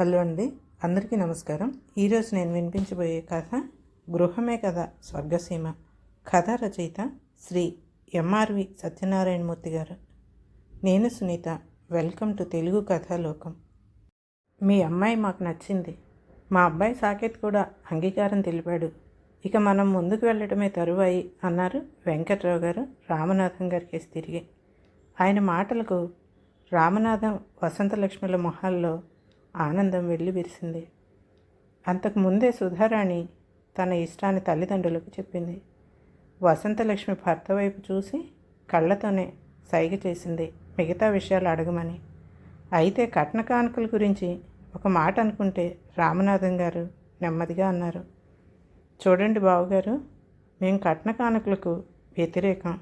Hello అండి అందరికీ నమస్కారం. ఈరోజు నేను వినిపించబోయే కథ గృహమే కథ స్వర్గసీమ. కథ రచయిత శ్రీ ఎంఆర్వి సత్యనారాయణమూర్తి గారు. నేను సునీత వెల్కమ్ టు తెలుగు కథాలోకం మీ అమ్మాయి మాకు నచ్చింది. మా అబ్బాయి సాకేత్ కూడా అంగీకారం తెలిపాడు. ఇక మనం ముందుకు వెళ్ళటమే తరువాయి అన్నారు వెంకట్రావు గారు రామనాథం గారికి తిరిగి. ఆయన మాటలకు రామనాథం వసంతలక్ష్మిల మొహాల్లో ఆనందం వెళ్ళి విరిసింది. అంతకు ముందే సుధారాణి తన ఇష్టాన్ని తల్లిదండ్రులకు చెప్పింది. వసంతలక్ష్మి భర్త వైపు చూసి కళ్ళతోనే సైగ చేసింది మిగతా విషయాలు అడగమని. అయితే కట్న కానుకల గురించి ఒక మాట అనుకుంటే రామనాథం గారు నెమ్మదిగా అన్నారు. చూడండి బావగారు మేము కట్న కానుకలకు వ్యతిరేకం.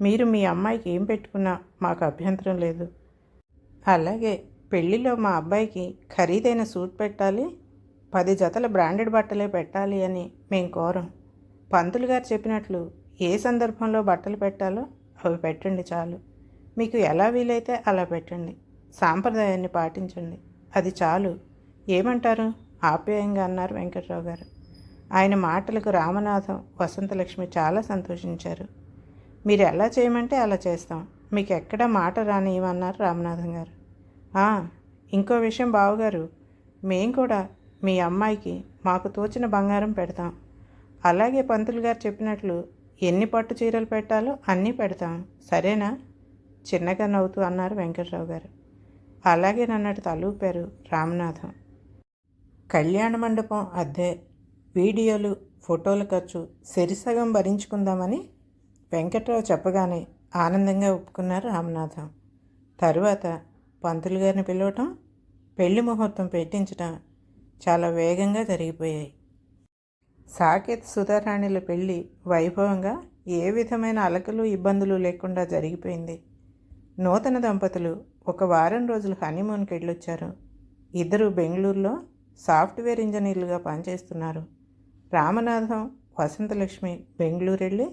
మీరు మీ అమ్మాయికి ఏం పెట్టుకున్నా మాకు అభ్యంతరం లేదు. అలాగే పెళ్ళిలో మా అబ్బాయికి ఖరీదైన సూట్ పెట్టాలి పది జతల బ్రాండెడ్ బట్టలే పెట్టాలి అని మేము కోరం. పంతులు గారు చెప్పినట్లు ఏ సందర్భంలో బట్టలు పెట్టాలో అవి పెట్టండి చాలు. మీకు ఎలా వీలైతే అలా పెట్టండి. సాంప్రదాయాన్ని పాటించండి. అది చాలు. ఏమంటారు? ఆప్యాయంగా అన్నారు వెంకట్రావు గారు. ఆయన మాటలకు రామనాథం వసంతలక్ష్మి చాలా సంతోషించారు. మీరు ఎలా చేయమంటే అలా చేస్తాం. మీకు ఎక్కడ మాట రానియమన్నారు రామనాథం గారు. ఇంకో విషయం బావగారు. మేం కూడా మీ అమ్మాయికి మాకు తోచిన బంగారం పెడతాం. అలాగే పంతులు గారు చెప్పినట్లు ఎన్ని పట్టు చీరలు పెట్టాలో అన్నీ పెడతాం. సరేనా? చిన్నగా నవ్వుతూ అన్నారు వెంకట్రావు గారు అలాగే నన్నట్టు తలూపారు రామనాథం. కళ్యాణ మండపం అద్దె వీడియోలు ఫోటోల ఖర్చు సెరిసగం భరించుకుందామని వెంకట్రావు చెప్పగానే ఆనందంగా ఒప్పుకున్నారు రామనాథం. తరువాత పంతులు గారిని పిలవటం పెళ్ళి ముహూర్తం పెట్టించటం చాలా వేగంగా జరిగిపోయాయి. సాకేత్ సుధారాణిల పెళ్ళి వైభవంగా ఏ విధమైన అలకలు ఇబ్బందులు లేకుండా జరిగిపోయింది. నూతన దంపతులు ఒక వారం రోజులు హనీమూన్కి వెళ్ళొచ్చారు. ఇద్దరు బెంగళూరులో సాఫ్ట్వేర్ ఇంజనీర్లుగా పనిచేస్తున్నారు. రామనాథం వసంతలక్ష్మి బెంగళూరు వెళ్ళి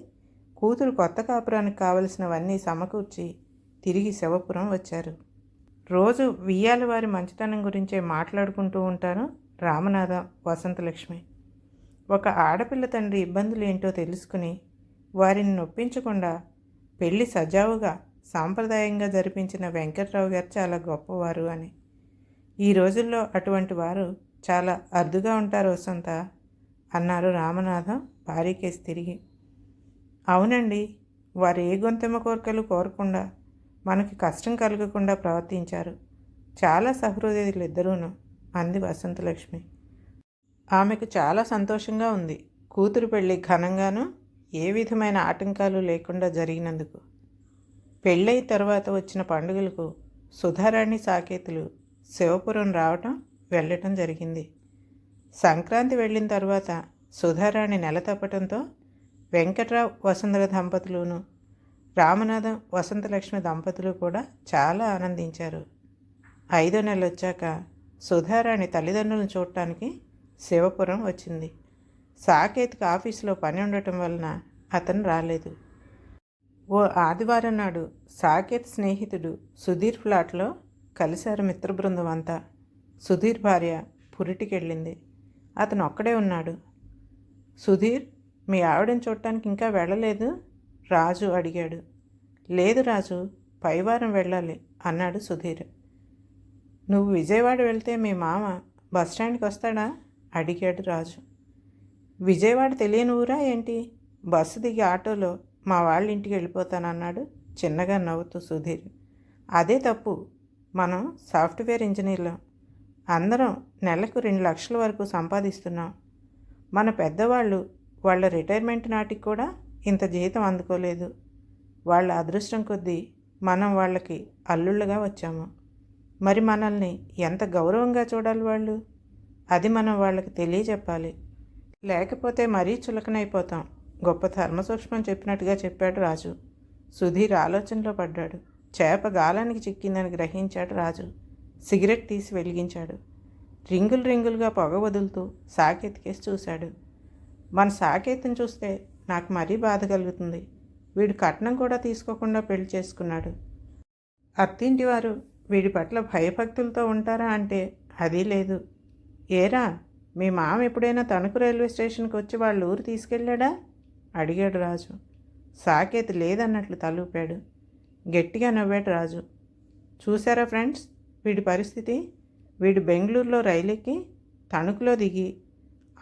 కూతురు కొత్త కాపురానికి కావలసినవన్నీ సమకూర్చి తిరిగి శివపురం వచ్చారు. రోజు వియ్యాల వారి మంచితనం గురించే మాట్లాడుకుంటూ ఉంటారు రామనాథం వసంతలక్ష్మి. ఒక ఆడపిల్ల తండ్రి ఇబ్బందులు ఏంటో తెలుసుకుని వారిని నొప్పించకుండా పెళ్ళి సజావుగా సాంప్రదాయంగా జరిపించిన వెంకట్రావు గారు చాలా గొప్పవారు అని. ఈ రోజుల్లో అటువంటి వారు చాలా అరుదుగా ఉంటారు వసంత అన్నారు రామనాథం భార్యకేసి తిరిగి. అవునండి వారు ఏ గొంతెమ్మ కోరికలు కోరకుండా మనకి కష్టం కలగకుండా ప్రవర్తించారు. చాలా సహృదయులు ఇద్దరూను అంది వసంతలక్ష్మి. ఆమెకు చాలా సంతోషంగా ఉంది. కూతురు పెళ్ళి ఘనంగాను ఏ విధమైన ఆటంకాలు లేకుండా జరిగినందుకు. పెళ్ళై తర్వాత వచ్చిన పండుగలకు సుధారాణి సాకేతులు శివపురం రావటం వెళ్ళటం జరిగింది. సంక్రాంతి వెళ్ళిన తర్వాత సుధారాణి నెల తప్పటంతో వెంకట్రావు వసుంధర దంపతులును రామనాథం వసంతలక్ష్మి దంపతులు కూడా చాలా ఆనందించారు. ఐదో నెల వచ్చాక సుధారాణి తల్లిదండ్రులను చూడటానికి శివపురం వచ్చింది. సాకేత్కి ఆఫీసులో పని ఉండటం వలన అతను రాలేదు. ఓ ఆదివారం నాడు సాకేత్ స్నేహితుడు సుధీర్ ఫ్లాట్లో కలిశారు మిత్ర బృందం అంతా. సుధీర్ భార్య పురిటికెళ్ళింది అతను ఒక్కడే ఉన్నాడు. సుధీర్ మీ ఆవిడని చూడటానికి ఇంకా వెళ్ళలేదు? రాజు అడిగాడు. లేదు రాజు పైవారం వెళ్ళాలి అన్నాడు సుధీర్. నువ్వు విజయవాడ వెళ్తే మీ మామ బస్ స్టాండ్కి వస్తాడా? అడిగాడు రాజు. విజయవాడ తెలియని ఊరా ఏంటి? బస్సు దిగి ఆటోలో మా వాళ్ళ ఇంటికి వెళ్ళిపోతానన్నాడు చిన్నగా నవ్వుతూ సుధీర్. అదే తప్పు. మనం సాఫ్ట్వేర్ ఇంజనీర్లం. అందరం నెలకు రెండు లక్షల వరకు సంపాదిస్తున్నాం. మన పెద్దవాళ్ళు వాళ్ళ రిటైర్మెంట్ నాటికి కూడా ఇంత జీతం అందుకోలేదు. వాళ్ళ అదృష్టం కొద్దీ మనం వాళ్ళకి అల్లుళ్ళుగా వచ్చాము. మరి మనల్ని ఎంత గౌరవంగా చూడాలి వాళ్ళు? అది మనం వాళ్ళకి తెలియజెప్పాలి లేకపోతే మరీ చులకనైపోతాం. గొప్ప ధర్మసూక్ష్మం చెప్పినట్టుగా చెప్పాడు రాజు. సుధీర్ ఆలోచనలో పడ్డాడు. చేప గాలానికి చిక్కిందని గ్రహించాడు రాజు. సిగరెట్ తీసి వెలిగించాడు. రింగులు రింగులుగా పొగ వదులుతూ సాకేతికేసి చూశాడు. మన సాకేతిని చూస్తే నాకు మరీ బాధ కలుగుతుంది. వీడు కట్నం కూడా తీసుకోకుండా పెళ్ళి చేసుకున్నాడు. అత్తింటి వారు వీడి పట్ల భయభక్తులతో ఉంటారా అంటే అది లేదు. ఏరా మీ మామ ఎప్పుడైనా తణుకు రైల్వే స్టేషన్కి వచ్చి వాళ్ళ ఊరు తీసుకెళ్ళాడా? అడిగాడు రాజు. సాకేత్ లేదన్నట్లు తలూపాడు. గట్టిగా నవ్వాడు రాజు. చూసారా ఫ్రెండ్స్ వీడి పరిస్థితి? వీడు బెంగళూరులో రైలెక్కి తణుకులో దిగి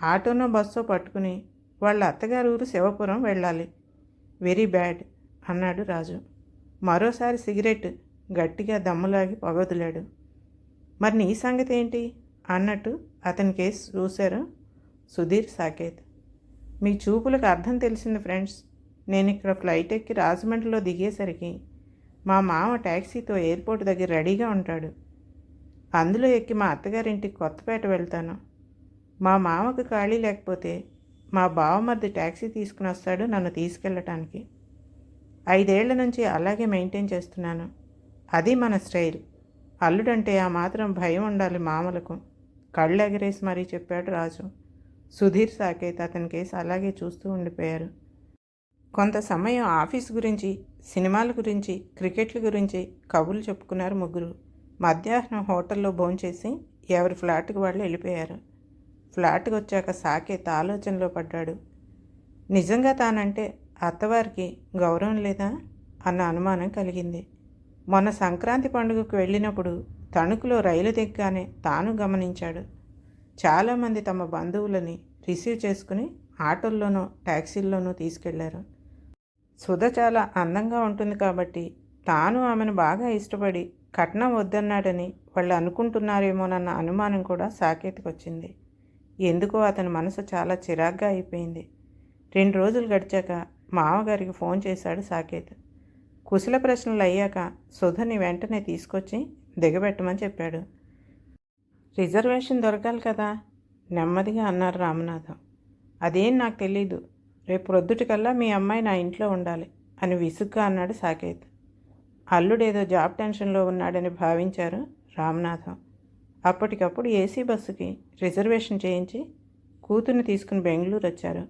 ఆటోనో బస్సో పట్టుకుని వాళ్ళ అత్తగారు ఊరు శివపురం వెళ్ళాలి. వెరీ బ్యాడ్ అన్నాడు రాజు. మరోసారి సిగరెట్ గట్టిగా దమ్ములాగి పొగదులాడు మరి నీ సంగతి ఏంటి? అన్నట్టు అతని కేసు చూశారు సుధీర్ సాకేత్. మీ చూపులకు అర్థం తెలిసింది ఫ్రెండ్స్. నేను ఇక్కడ ఫ్లైట్ ఎక్కి రాజమండ్రిలో దిగేసరికి మా మామ ట్యాక్సీతో ఎయిర్పోర్ట్ దగ్గర రెడీగా ఉంటాడు. అందులో ఎక్కి మా అత్తగారింటికి కొత్తపేట వెళ్తాను. మా మామకు ఖాళీ లేకపోతే మా బావమరిది ట్యాక్సీ తీసుకుని వస్తాడు నన్ను తీసుకెళ్ళటానికి. ఐదేళ్ళ నుంచి అలాగే మెయింటైన్ చేస్తున్నాను. అది మన స్టైల్. అల్లుడంటే ఆ మాత్రం భయం ఉండాలి మామలకు. కళ్ళు ఎగరేసి మరీ చెప్పాడు రాజు. సుధీర్ సాకేత్ అతని కేసు అలాగే చూస్తూ ఉండిపోయారు. కొంత సమయం ఆఫీస్ గురించి సినిమాల గురించి క్రికెట్ల గురించి కబుర్లు చెప్పుకున్నారు ముగ్గురు. మధ్యాహ్నం హోటల్లో భోంచేసి ఎవరి ఫ్లాట్కి వాళ్ళు వెళ్ళిపోయారు. ఫ్లాట్కి వచ్చాక సాకేత్ ఆలోచనలో పడ్డాడు. నిజంగా తానంటే అత్తవారికి గౌరవం లేదా? అన్న అనుమానం కలిగింది. మొన్న సంక్రాంతి పండుగకు వెళ్ళినప్పుడు తణుకులో రైలు దిగ్గానే తాను గమనించాడు. చాలామంది తమ బంధువులని రిసీవ్ చేసుకుని ఆటోల్లోనూ ట్యాక్సీల్లోనూ తీసుకెళ్ళారు. సుధ చాలా అందంగా ఉంటుంది కాబట్టి తాను ఆమెను బాగా ఇష్టపడి కట్నం వద్దన్నాడని వాళ్ళు అనుకుంటున్నారేమోనన్న అనుమానం కూడా సాకేతికొచ్చింది. వచ్చింది ఎందుకో అతని మనసు చాలా చిరాగ్గా అయిపోయింది. రెండు రోజులు గడిచాక మామగారికి ఫోన్ చేశాడు సాకేత్. కుశల ప్రశ్నలు అయ్యాక సుధని వెంటనే తీసుకొచ్చి దిగబెట్టమని చెప్పాడు. రిజర్వేషన్ దొరకాలి కదా? నెమ్మదిగా అన్నారు రామనాథం. అదేం నాకు తెలీదు. రేపు ప్రొద్దుటికల్లా మీ అమ్మాయి నా ఇంట్లో ఉండాలి అని విసుగ్గా అన్నాడు సాకేత్. అల్లుడేదో జాబ్ టెన్షన్లో ఉన్నాడని భావించారు రామనాథం. అప్పటికప్పుడు ఏసీ బస్సుకి రిజర్వేషన్ చేయించి కూతుర్ని తీసుకుని బెంగళూరు వచ్చారు.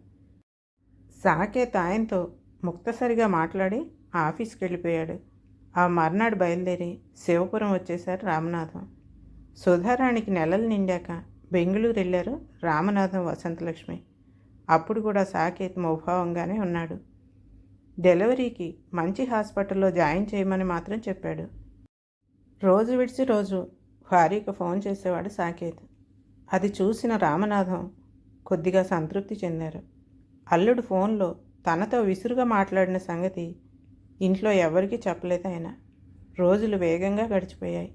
సాకేత్ ఆయనతో ముక్తసరిగా మాట్లాడి ఆఫీస్కి వెళ్ళిపోయాడు ఆ మర్నాడు బయలుదేరి శివపురం వచ్చేశారు రామనాథం. సుధారాణికి నెలలు నిండాక బెంగళూరు వెళ్ళారు రామనాథం వసంతలక్ష్మి. అప్పుడు కూడా సాకేత్ మోభావంగానే ఉన్నాడు. డెలివరీకి మంచి హాస్పిటల్లో జాయిన్ చేయమని మాత్రం చెప్పాడు. రోజు విడిచి రోజు భార్యకు ఫోన్ చేసేవాడు సాకేత్. అది చూసిన రామనాథం కొద్దిగా సంతృప్తి చెందారు. అల్లుడు ఫోన్లో తనతో విసురుగా మాట్లాడిన సంగతి ఇంట్లో ఎవరికీ చెప్పలేదు ఆయన. రోజులు వేగంగా గడిచిపోయాయి.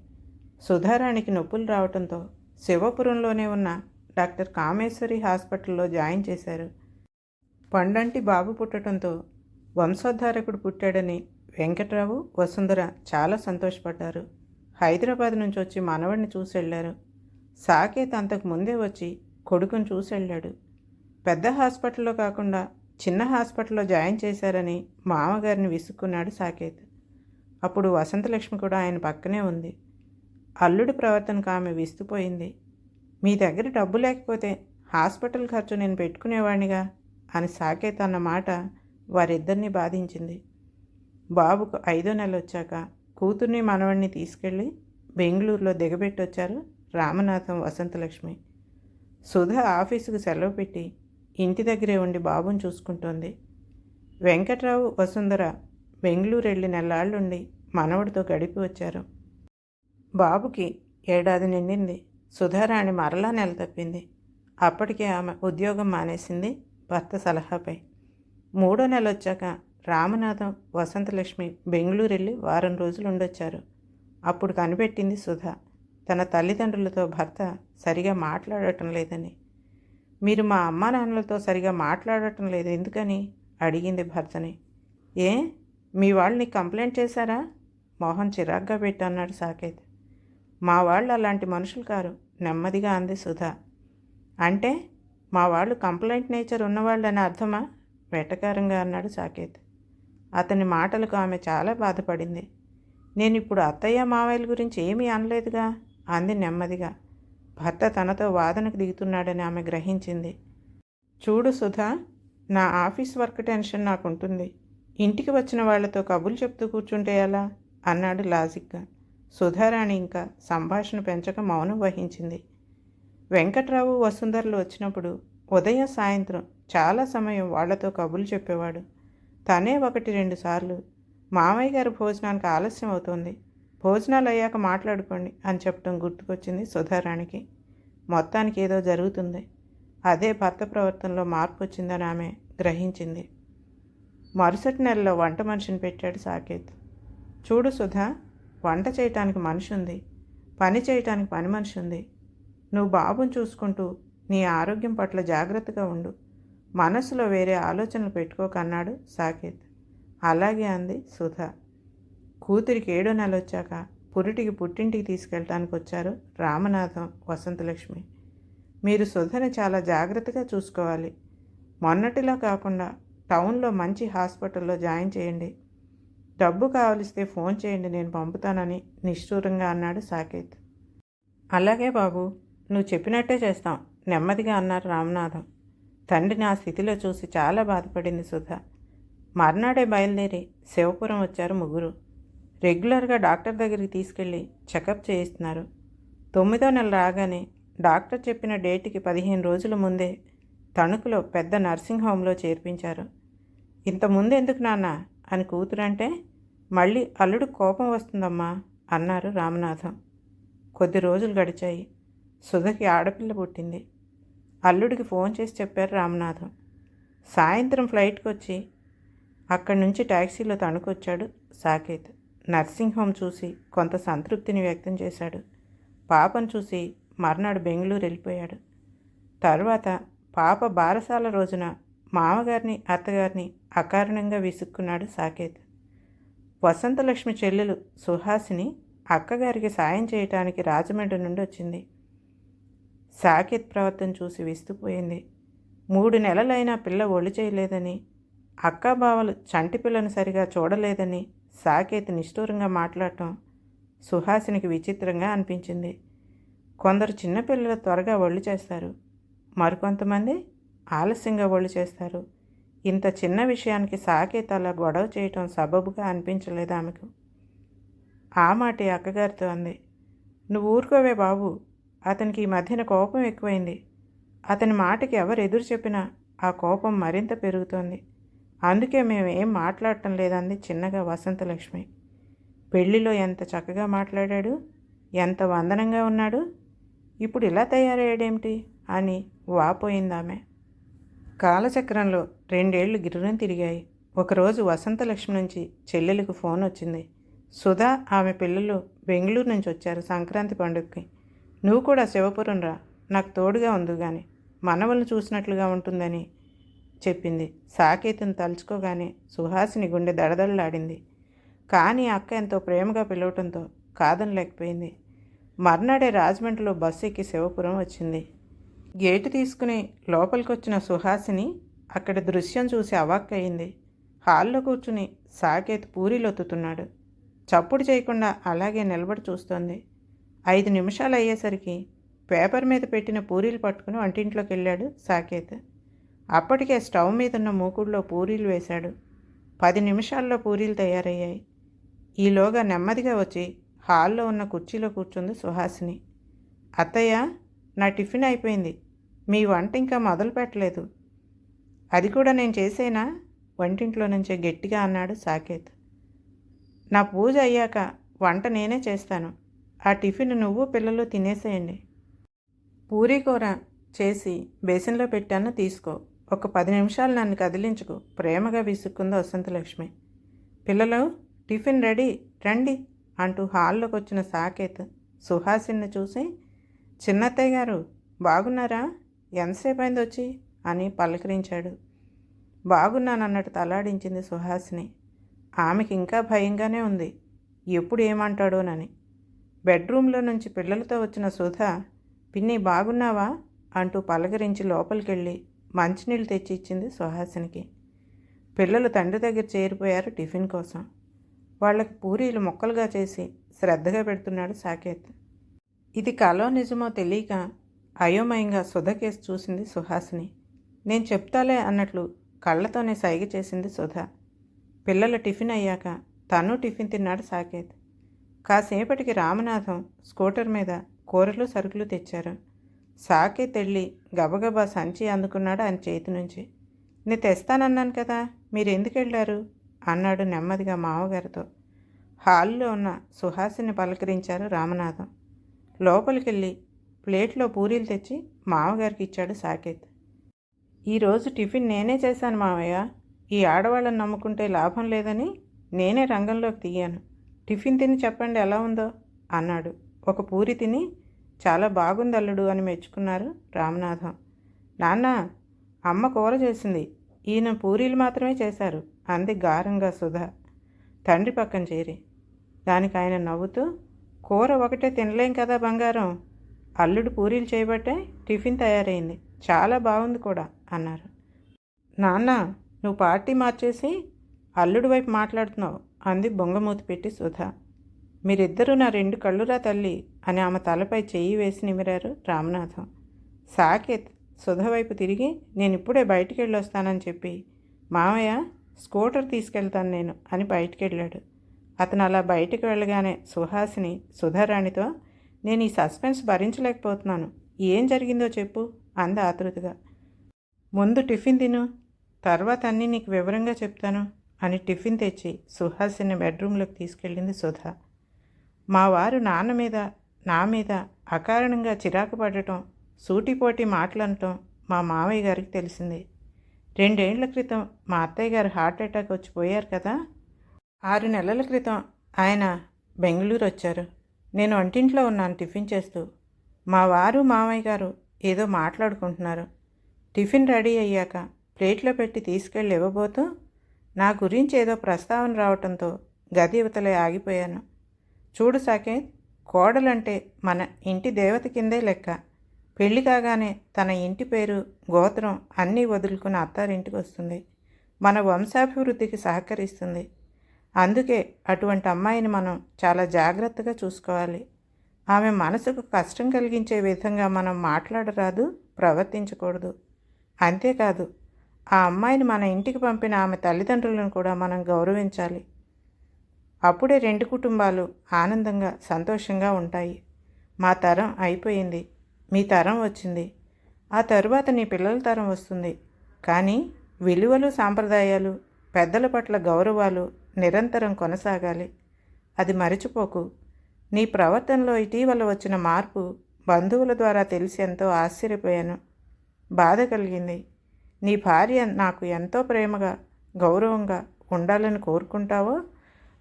సుధారాణికి నొప్పులు రావడంతో శివపురంలోనే ఉన్న డాక్టర్ కామేశ్వరి హాస్పిటల్లో జాయిన్ చేశారు. పండంటి బాబు పుట్టడంతో వంశోద్ధారకుడు పుట్టాడని వెంకట్రావు వసుంధర చాలా సంతోషపడ్డారు. హైదరాబాద్ నుంచి వచ్చి మనవడిని చూసి వెళ్ళారు సాకేత్ అంతకు ముందే వచ్చి కొడుకుని చూసి వెళ్ళాడు పెద్ద హాస్పిటల్లో కాకుండా చిన్న హాస్పిటల్లో జాయిన్ చేశారని మామగారిని విసుక్కున్నాడు సాకేత్. అప్పుడు వసంతలక్ష్మి కూడా ఆయన పక్కనే ఉంది. అల్లుడి ప్రవర్తనకు ఆమె విస్తుపోయింది. మీ దగ్గర డబ్బు లేకపోతే హాస్పిటల్ ఖర్చు నేను పెట్టుకునేవాడినిగా అని సాకేత్ అన్న మాట వారిద్దరిని బాధించింది. బాబుకు ఐదో నెల వచ్చాక కూతుర్ని మనవడిని తీసుకెళ్ళి బెంగళూరులో దిగబెట్టొచ్చారు రామనాథం వసంతలక్ష్మి. సుధ ఆఫీసుకు సెలవు పెట్టి ఇంటి దగ్గరే ఉండి బాబుని చూసుకుంటోంది. వెంకట్రావు వసుంధర బెంగళూరు వెళ్ళి నెలాళ్ళుండి మనవడితో గడిపి వచ్చారు. బాబుకి ఏడాది నిండింది. సుధారాణి మరలా నెల తప్పింది. అప్పటికే ఆమె ఉద్యోగం మానేసింది భర్త సలహాపై. మూడో నెల వచ్చాక రామనాథం వసంతలక్ష్మి బెంగళూరు వెళ్ళి వారం రోజులు ఉండొచ్చారు అప్పుడు కనిపెట్టింది సుధా. తన తల్లిదండ్రులతో భర్త సరిగా మాట్లాడటం లేదని. మీరు మా అమ్మా నాన్నలతో సరిగా మాట్లాడటం లేదు ఎందుకని? అడిగింది భర్తని. ఏ? మీ వాళ్ళని కంప్లైంట్ చేశారా? మోహన్ చిరాగ్గా పెట్టన్నాడు సాకేత్. మా వాళ్ళు అలాంటి మనుషులు కారు నెమ్మదిగా అంది సుధా. అంటే? మా వాళ్ళు కంప్లైంట్ నేచర్ ఉన్నవాళ్ళని అర్థమా? వెటకారంగా అన్నాడు సాకేత్. అతని మాటలకు ఆమె చాలా బాధపడింది. నేను ఇప్పుడు అత్తయ్య మావయ్యల గురించి ఏమీ అనలేదుగా? అంది నెమ్మదిగా. భర్త తనతో వాదనకు దిగుతున్నాడని ఆమె గ్రహించింది. చూడు సుధా నా ఆఫీస్ వర్క్ టెన్షన్ నాకుంటుంది. ఇంటికి వచ్చిన వాళ్ళతో కబుర్లు చెప్తూ కూర్చుంటే ఎలా? అన్నాడు లాజిక్గా. సుధారాణి ఇంకా సంభాషణ పెంచక మౌనం వహించింది. వెంకట్రావు వసుంధరలు వచ్చినప్పుడు ఉదయం సాయంత్రం చాలా సమయం వాళ్ళతో కబుర్లు చెప్పేవాడు. తనే ఒకటి రెండు సార్లు మామయ్య గారు భోజనానికి ఆలస్యం అవుతుంది భోజనాలు అయ్యాక మాట్లాడుకోండి అని చెప్పడం గుర్తుకొచ్చింది సుధారాణికి. మొత్తానికి ఏదో జరుగుతుంది అదే భర్త ప్రవర్తనలో మార్పు వచ్చిందని ఆమె గ్రహించింది. మరుసటి నెలలో వంట మనిషిని పెట్టాడు సాకేత్. చూడు సుధా వంట చేయటానికి మనిషి ఉంది పని చేయటానికి పని మనిషి ఉంది. నువ్వు బాబుని చూసుకుంటూ నీ ఆరోగ్యం పట్ల జాగ్రత్తగా ఉండు మనసులో వేరే ఆలోచనలు పెట్టుకోకన్నాడు సాకేత్. అలాగే అంది సుధ. కూతురికి ఏడో నెల వచ్చాక పురిటికి పుట్టింటికి తీసుకెళ్ళటానికి వచ్చారు రామనాథం వసంతలక్ష్మి. మీరు సుధని చాలా జాగ్రత్తగా చూసుకోవాలి. మొన్నటిలా కాకుండా టౌన్లో మంచి హాస్పిటల్లో జాయిన్ చేయండి. డబ్బు కావలిస్తే ఫోన్ చేయండి నేను పంపుతానని నిష్ఠూరంగా అన్నాడు సాకేత్. అలాగే బాబు నువ్వు చెప్పినట్టే చేస్తాం నెమ్మదిగా అన్నారు రామనాథం. తండ్రిని ఆ స్థితిలో చూసి చాలా బాధపడింది సుధ. మర్నాడే బయలుదేరి శివపురం వచ్చారు ముగ్గురు. రెగ్యులర్గా డాక్టర్ దగ్గరికి తీసుకెళ్ళి చెకప్ చేయిస్తున్నారు. తొమ్మిదో నెల రాగానే డాక్టర్ చెప్పిన డేట్కి పదిహేను రోజుల ముందే తణుకులో పెద్ద నర్సింగ్ హోమ్లో చేర్పించారు. ఇంత ఎందుకు నాన్న? అని కూతురంటే మళ్ళీ అల్లుడు కోపం వస్తుందమ్మా అన్నారు రామనాథం. కొద్ది రోజులు గడిచాయి. సుధకి ఆడపిల్ల పుట్టింది. అల్లుడికి ఫోన్ చేసి చెప్పారు రామనాథం. సాయంత్రం ఫ్లైట్కి వచ్చి అక్కడి నుంచి ట్యాక్సీలో తణుకొచ్చాడు సాకేత్. నర్సింగ్ హోమ్ చూసి కొంత సంతృప్తిని వ్యక్తం చేశాడు. పాపను చూసి మర్నాడు బెంగళూరు వెళ్ళిపోయాడు. తర్వాత పాప బారసాల రోజున మామగారిని అత్తగారిని అకారణంగా విసుక్కున్నాడు సాకేత్. వసంతలక్ష్మి చెల్లెలు సుహాసిని అక్కగారికి సాయం చేయటానికి రాజమండ్రి నుండి వచ్చింది. సాకేత్ ప్రవర్తన చూసి విస్తుపోయింది. మూడు నెలలైనా పిల్ల ఒళ్ళు చేయలేదని అక్కాబావలు చంటి పిల్లను సరిగా చూడలేదని సాకేత్ నిష్ఠూరంగా మాట్లాడటం సుహాసినికి విచిత్రంగా అనిపించింది. కొందరు చిన్నపిల్లలు త్వరగా ఒళ్ళు చేస్తారు. మరికొంతమంది ఆలస్యంగా ఒళ్ళు చేస్తారు. ఇంత చిన్న విషయానికి సాకేత్ అలా గొడవ చేయటం సబబుగా అనిపించలేదు ఆమెకు. ఆ మాట అక్కగారితో అంది. నువ్వు ఊరుకోవే బాబు అతనికి ఈ మధ్యన కోపం ఎక్కువైంది. అతని మాటకి ఎవరు ఎదురు చెప్పినా ఆ కోపం మరింత పెరుగుతోంది. అందుకే మేము ఏం మాట్లాడటం లేదంది చిన్నగా వసంతలక్ష్మి. పెళ్ళిలో ఎంత చక్కగా మాట్లాడాడు? ఎంత వందనంగా ఉన్నాడు? ఇప్పుడు ఇలా తయారయ్యాడేమిటి? అని వాపోయింది ఆమె. కాలచక్రంలో రెండేళ్ళు గిర్రం తిరిగాయి. ఒకరోజు వసంతలక్ష్మి నుంచి చెల్లెలకు ఫోన్ వచ్చింది. సుధా ఆమె పిల్లలు బెంగళూరు నుంచి వచ్చారు సంక్రాంతి పండుగకి. నువ్వు కూడా శివపురం రా. నాకు తోడుగా ఉంది కానీ మనవలను చూసినట్లుగా ఉంటుందని చెప్పింది. సాకేతిని తలుచుకోగానే సుహాసిని గుండె దడదడలాడింది. కానీ అక్క ఎంతో ప్రేమగా పిలవటంతో కాదనలేకపోయింది మర్నాడే రాజమండ్రిలో బస్సు ఎక్కి శివపురం వచ్చింది. గేటు తీసుకుని లోపలికి వచ్చిన సుహాసిని అక్కడ దృశ్యం చూసి అవాక్కయింది హాల్లో కూర్చుని సాకేత్ పూరీలొత్తుతున్నాడు చప్పుడు చేయకుండా అలాగే నిలబడి చూస్తోంది. ఐదు నిమిషాలు అయ్యేసరికి పేపర్ మీద పెట్టిన పూరీలు పట్టుకుని వంటింట్లోకి వెళ్ళాడు సాకేత్. అప్పటికే స్టవ్ మీద ఉన్న మూకుడులో పూరీలు వేశాడు. పది నిమిషాల్లో పూరీలు తయారయ్యాయి. ఈలోగా నెమ్మదిగా వచ్చి హాల్లో ఉన్న కుర్చీలో కూర్చుంది సుహాసిని. అత్తయ్య నా టిఫిన్ అయిపోయింది. మీ వంట ఇంకా మొదలు పెట్టలేదు. అది కూడా నేను చేసేనా? వంటింట్లో నుంచే గట్టిగా అన్నాడు సాకేత్. నా పూజ అయ్యాక వంట నేనే చేస్తాను. ఆ టిఫిన్ నువ్వు పిల్లలు తినేసేయండి. పూరీ కూర చేసి బేసిన్లో పెట్టాను తీసుకో. ఒక పది నిమిషాలు నన్ను కదిలించుకో. ప్రేమగా విసుక్కుంది వసంతలక్ష్మి. పిల్లలు టిఫిన్ రెడీ రండి అంటూ హాల్లోకి వచ్చిన సాకేత్ సుహాసిని చూసి చిన్నత్తయ్య గారు బాగున్నారా? ఎంతసేపు అయింది వచ్చి? అని పలకరించాడు. బాగున్నానన్నట్టు తలాడించింది సుహాసిని. ఆమెకి ఇంకా భయంగానే ఉంది. ఎప్పుడు ఏమంటాడోనని. బెడ్రూమ్లో నుంచి పిల్లలతో వచ్చిన సుధ పిన్ని బాగున్నావా? అంటూ పలకరించి లోపలికెళ్ళి మంచినీళ్ళు తెచ్చి ఇచ్చింది సుహాసినికి. పిల్లలు తండ్రి దగ్గర చేరిపోయారు టిఫిన్ కోసం. వాళ్ళకి పూరీలు ముక్కలుగా చేసి శ్రద్ధగా పెడుతున్నాడు సాకేత్. ఇది కలో నిజమో తెలియక అయోమయంగా సుధ కేసు చూసింది సుహాసిని. నేను చెప్తాలే అన్నట్లు కళ్ళతోనే సైగ చేసింది సుధ. పిల్లల టిఫిన్ అయ్యాక తను టిఫిన్ తిన్నాడు సాకేత్. కాసేపటికి రామనాథం స్కూటర్ మీద కూరలు సరుకులు తెచ్చారు. సాకి తెళ్ళి గబగబా సంచి అందుకున్నాడు ఆయన చేతి నుంచి. నేను తెస్తానన్నాను కదా మీరు ఎందుకు వెళ్ళారు అన్నాడు నెమ్మదిగా మావగారితో హాల్లో ఉన్న సుహాసిని పలకరించారు రామనాథం. లోపలికెళ్ళి ప్లేట్లో పూరీలు తెచ్చి మామగారికి ఇచ్చాడు సాకేత్. ఈరోజు టిఫిన్ నేనే చేశాను మావయ్య. ఈ ఆడవాళ్ళని నమ్ముకుంటే లాభం లేదని నేనే రంగంలోకి తీయాను టిఫిన్ తిని చెప్పండి ఎలా ఉందో అన్నాడు. ఒక పూరి తిని చాలా బాగుంది అల్లుడు అని మెచ్చుకున్నారు రామనాథం. నాన్న అమ్మ కూర చేసింది. ఈయన పూరీలు మాత్రమే చేశారు అంది గారంగా సుధా. తండ్రి పక్కన చేరి. దానికి ఆయన నవ్వుతూ కూర ఒకటే తినలేం కదా బంగారం. అల్లుడు పూరీలు చేయబట్టే టిఫిన్ తయారైంది. చాలా బాగుంది కూడా అన్నారు. నాన్న నువ్వు పార్టీ మార్చేసి అల్లుడి వైపు మాట్లాడుతున్నావు. అంది బొంగమూతి పెట్టి సుధ. మీరిద్దరూ నా రెండు కళ్ళురా తల్లి అని ఆమె తలపై చెయ్యి వేసి నిమిరారు రామనాథం. సాకేత్ సుధ వైపు తిరిగి నేను ఇప్పుడే బయటికి వెళ్ళి వస్తానని చెప్పి మామయ్య స్కూటర్ తీసుకెళ్తాను నేను అని బయటికి వెళ్ళాడు అతను అలా బయటికి వెళ్ళగానే సుహాసిని సుధారాణితో నేను ఈ సస్పెన్స్ భరించలేకపోతున్నాను. ఏం జరిగిందో చెప్పు అంది ఆతృతగా. ముందు టిఫిన్ తిను తర్వాత అన్నీ నీకు వివరంగా చెప్తాను అని టిఫిన్ తెచ్చి సుహాసిని బెడ్రూమ్లోకి తీసుకెళ్ళింది సుధా. మా వారు నాన్న మీద నా మీద అకారణంగా చిరాకు పడటం సూటిపోటి మాటలనటం మా మావయ్య గారికి తెలిసింది. రెండేళ్ళ క్రితం మా అత్తయ్య గారు హార్ట్ అటాక్ వచ్చి పోయారు కదా. ఆరు నెలల క్రితం ఆయన బెంగళూరు వచ్చారు. నేను వంటింట్లో ఉన్నాను టిఫిన్ చేస్తూ. మా వారు మామయ్య గారు ఏదో మాట్లాడుకుంటున్నారు. టిఫిన్ రెడీ అయ్యాక ప్లేట్లో పెట్టి తీసుకెళ్ళి ఇవ్వబోతూ నా గురించి ఏదో ప్రస్తావన రావటంతో గది ఇవతలే ఆగిపోయాను. చూడు సాకేత్ కోడలంటే మన ఇంటి దేవత కిందే లెక్క. పెళ్ళి కాగానే తన ఇంటి పేరు గోత్రం అన్నీ వదులుకుని అత్తారింటికి వస్తుంది. మన వంశాభివృద్ధికి సహకరిస్తుంది. అందుకే అటువంటి అమ్మాయిని మనం చాలా జాగ్రత్తగా చూసుకోవాలి. ఆమె మనసుకు కష్టం కలిగించే విధంగా మనం మాట్లాడరాదు ప్రవర్తించకూడదు. అంతేకాదు ఆ అమ్మాయిని మన ఇంటికి పంపిన ఆమె తల్లిదండ్రులను కూడా మనం గౌరవించాలి. అప్పుడే రెండు కుటుంబాలు ఆనందంగా సంతోషంగా ఉంటాయి. మా తరం అయిపోయింది. మీ తరం వచ్చింది. ఆ తరువాత నీ పిల్లల తరం వస్తుంది. కానీ విలువలు సాంప్రదాయాలు పెద్దల పట్ల గౌరవాలు నిరంతరం కొనసాగాలి. అది మరచిపోకు. నీ ప్రవర్తనలో ఇటీవల వచ్చిన మార్పు బంధువుల ద్వారా తెలిసి ఎంతో ఆశ్చర్యపోయాను. బాధ కలిగింది. నీ భార్య నాకు ఎంతో ప్రేమగా గౌరవంగా ఉండాలని కోరుకుంటావో?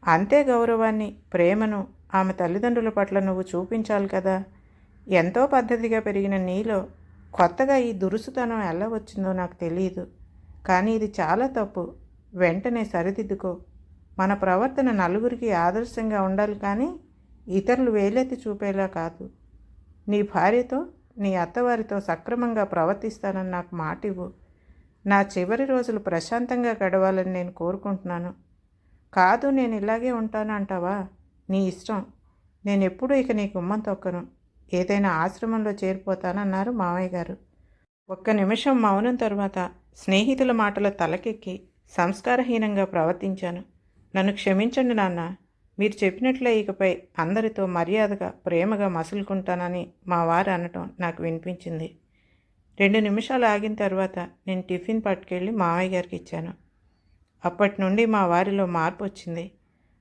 అంతే గౌరవాన్ని ప్రేమను ఆమె తల్లిదండ్రుల పట్ల నువ్వు చూపించాలి కదా? ఎంతో పద్ధతిగా పెరిగిన నీలో కొత్తగా ఈ దురుసుతనం ఎలా వచ్చిందో నాకు తెలియదు. కానీ ఇది చాలా తప్పు. వెంటనే సరిదిద్దుకో. మన ప్రవర్తన నలుగురికి ఆదర్శంగా ఉండాలి కానీ ఇతరులు వేలెత్తి చూపేలా కాదు. నీ భార్యతో నీ అత్తవారితో సక్రమంగా ప్రవర్తిస్తానని నాకు మాట ఇవ్వు నా చివరి రోజులు ప్రశాంతంగా గడవాలని నేను కోరుకుంటున్నాను. కాదు నేను ఇలాగే ఉంటాను అంటావా? నీ ఇష్టం. నేను ఎప్పుడూ ఇక నీ గుమ్మం తొక్కను. ఏదైనా ఆశ్రమంలో చేరిపోతానన్నారు మామయ్య గారు. ఒక్క నిమిషం మౌనం తర్వాత స్నేహితుల మాటలు తలకెక్కి సంస్కారహీనంగా ప్రవర్తించాను. నన్ను క్షమించండి నాన్న. మీరు చెప్పినట్లే ఇకపై అందరితో మర్యాదగా ప్రేమగా మసులుకుంటానని మా వారు అనటం నాకు వినిపించింది. రెండు నిమిషాలు ఆగిన తర్వాత నేను టిఫిన్ పట్టుకెళ్ళి మామయ్య గారికి ఇచ్చాను. అప్పటి నుండి మా వారిలో మార్పు వచ్చింది.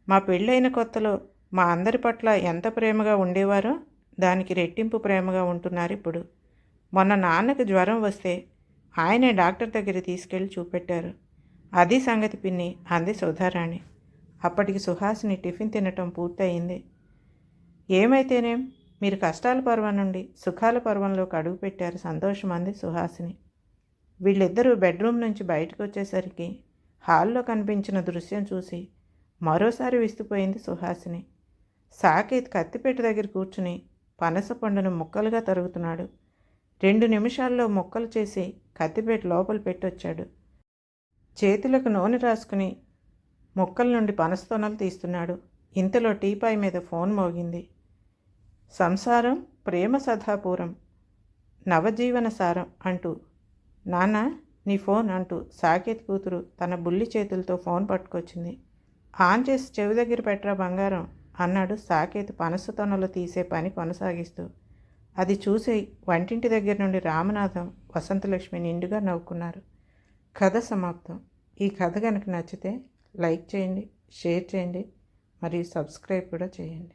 మా పెళ్ళైన కొత్తలో మా అందరి పట్ల ఎంత ప్రేమగా ఉండేవారో దానికి రెట్టింపు ప్రేమగా ఉంటున్నారు ఇప్పుడు. మొన్న నాన్నకు జ్వరం వస్తే ఆయనే డాక్టర్ దగ్గర తీసుకెళ్ళి చూపెట్టారు. అది సంగతి పిన్ని అంది సుధారాణి. అప్పటికి సుహాసిని టిఫిన్ తినటం పూర్తయింది. ఏమైతేనేం? మీరు కష్టాల పర్వం నుండి సుఖాల పర్వంలోకి అడుగుపెట్టారు సంతోషం అంది సుహాసిని. వీళ్ళిద్దరూ బెడ్రూమ్ నుంచి బయటకు వచ్చేసరికి హాల్లో కనిపించిన దృశ్యం చూసి మరోసారి విస్తుపోయింది సుహాసిని. సాకేత్ కత్తిపెట్టు దగ్గర కూర్చుని పనస పండును ముక్కలుగా తరుగుతున్నాడు. రెండు నిమిషాల్లో ముక్కలు చేసి కత్తిపేట లోపల పెట్టొచ్చాడు. చేతులకు నూనె రాసుకుని ముక్కల నుండి పనస్తోనలు తీస్తున్నాడు. ఇంతలో టీపాయ్ మీద ఫోన్ మోగింది. సంసారం ప్రేమ సదాపూరం. నవజీవన సారం అంటూ. నాన్న నీ ఫోన్ అంటూ. సాకేత్ కూతురు తన బుల్లి చేతులతో ఫోన్ పట్టుకొచ్చింది. ఆన్ చేసి చెవి దగ్గర పెట్టరా బంగారం అన్నాడు సాకేత్ పనసు తొనలు తీసే పని కొనసాగిస్తూ. అది చూసి వంటింటి దగ్గర నుండి రామనాథం వసంతలక్ష్మి నిండుగా నవ్వుకున్నారు. కథ సమాప్తం. ఈ కథ కనుక నచ్చితే లైక్ చేయండి షేర్ చేయండి మరియు సబ్స్క్రైబ్ కూడా చేయండి.